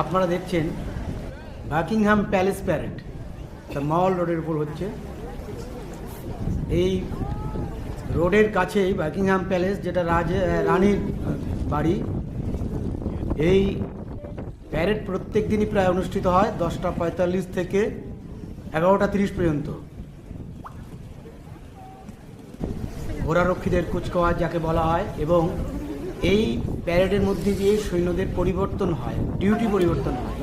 আপনারা দেখছেন Buckingham palace parade the mall রোডের উপর হচ্ছে। এই রোডের কাছেই বাকিংহাম প্যালেস যেটা রাজ রানীর বাড়ি, এই প্যারেড প্রত্যেক দিনই প্রায় অনুষ্ঠিত হয় দশটা পঁয়তাল্লিশ থেকে এগারোটা তিরিশ পর্যন্ত। ঘোড়ারক্ষীদের কুচকাওয়াজ যাকে বলা হয় এবং এই প্যারেডের মধ্যে দিয়ে সৈন্যদের পরিবর্তন হয় ডিউটি পরিবর্তন হয়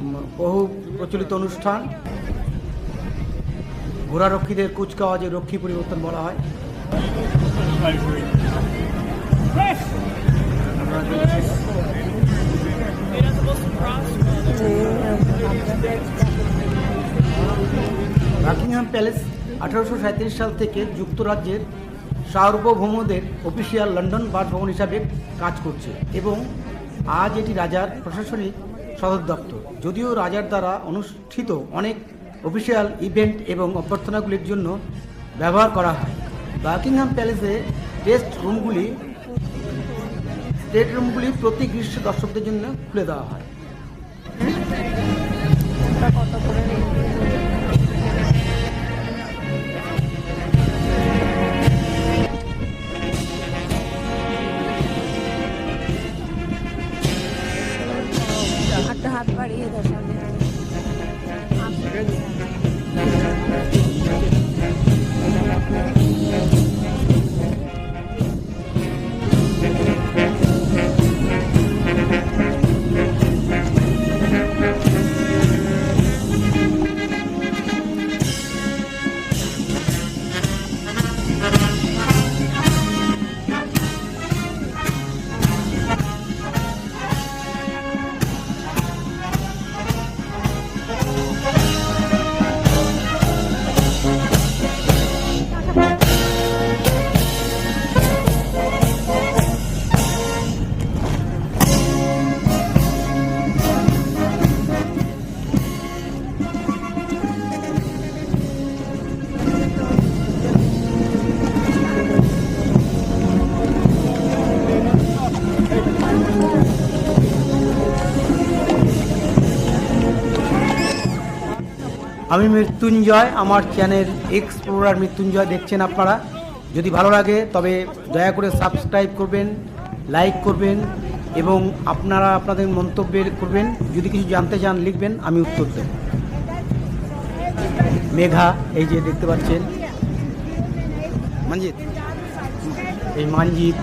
উম, বহু প্রচলিত অনুষ্ঠান ঘোড়ারক্ষীদের কুচকাওয়াজে রক্ষী পরিবর্তন বলা হয়। বাকিংহাম প্যালেস আঠারোশো সাল থেকে যুক্তরাজ্যের সার্বভৌমদের অফিসিয়াল লন্ডন বাসভবন হিসাবে কাজ করছে এবং আজ এটি রাজার প্রশাসনিক সদর দপ্তর। যদিও রাজার দ্বারা অনুষ্ঠিত অনেক অফিসিয়াল ইভেন্ট এবং অভ্যর্থনাগুলির জন্য ব্যবহার করা হয়। বাকিংহাম প্যালেসে টেস্ট রুমগুলি স্টেট রুমগুলি প্রতি গ্রীষ্ম দর্শকদের জন্য খুলে দেওয়া হয়। হাত বাড়িয়ে দাও আমি মৃত্যুঞ্জয়, আমার চ্যানেল এক্সপ্লোরার মৃত্যুঞ্জয় দেখছেন আপনারা। যদি ভালো লাগে, তবে দয়া করে সাবস্ক্রাইব করবেন, লাইক করবেন, এবং আপনারা আপনাদের মন্তব্যের করবেন। যদি কিছু জানতে চান, লিখবেন, আমি উত্তর দেব। মেঘা, এই যে দেখতে পাচ্ছেন। মঞ্জিত। এই মঞ্জিত।